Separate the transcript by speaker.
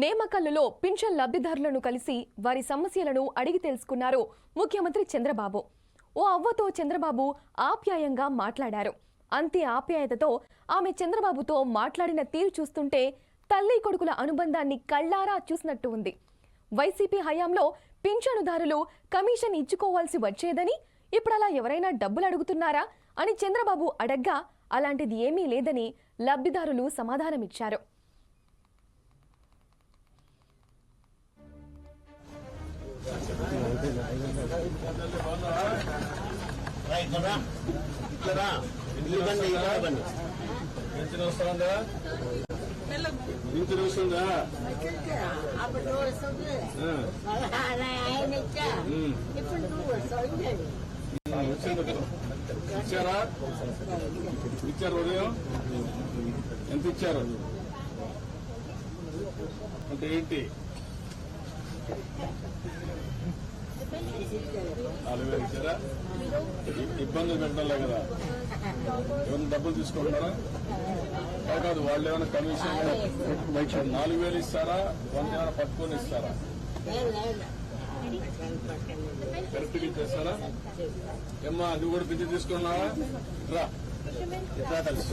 Speaker 1: నేమకల్లులో pension లబ్ధిదారులను కలిసి వారి సమస్యలను అడిగి తెలుసుకున్నారు ముఖ్యమంత్రి చంద్రబాబు. ఓ అవ్వతో చంద్రబాబు ఆప్యాయంగా మాట్లాడారు. అంతే ఆప్యాయతతో ఆమె చంద్రబాబుతో మాట్లాడిన తీరు చూస్తుంటే తల్లి కొడుకుల అనుబంధాన్ని కళ్ళారా చూసినట్టు ఉంది. వైసీపీ హయాంలో పింఛనుదారులు కమిషన్ ఇచ్చుకోవాల్సి వచ్చేదని ఇప్పుడు అలా ఎవరైనా డబ్బులు అడుగుతున్నారా అని చంద్రబాబు అడగ్గా అలాంటిది ఏమీ లేదని లబ్ధిదారులు సమాధానమిచ్చారు.
Speaker 2: పింఛన్ వస్తుందా పింఛన్ వస్తుందా ఇచ్చారా ఇచ్చారు ఉదయం ఎంత ఇచ్చారు అంటే ఏంటి నాలుగు వేలు ఇచ్చారా ఇ- ఇబ్బందులు పెట్టాలే కదా. ఏమైనా డబ్బులు తీసుకుంటున్నారా? కాదు, వాళ్ళు ఏమైనా కమిషన్ నాలుగు వేలు ఇస్తారా? వంద ఏమైనా పట్టుకొని ఇస్తారా? కరెక్ట్ ఇచ్చేస్తారా? ఏమ్మా అది కూడా పిచ్చి తీసుకున్నావా? రా. ఇట్లా కలిసి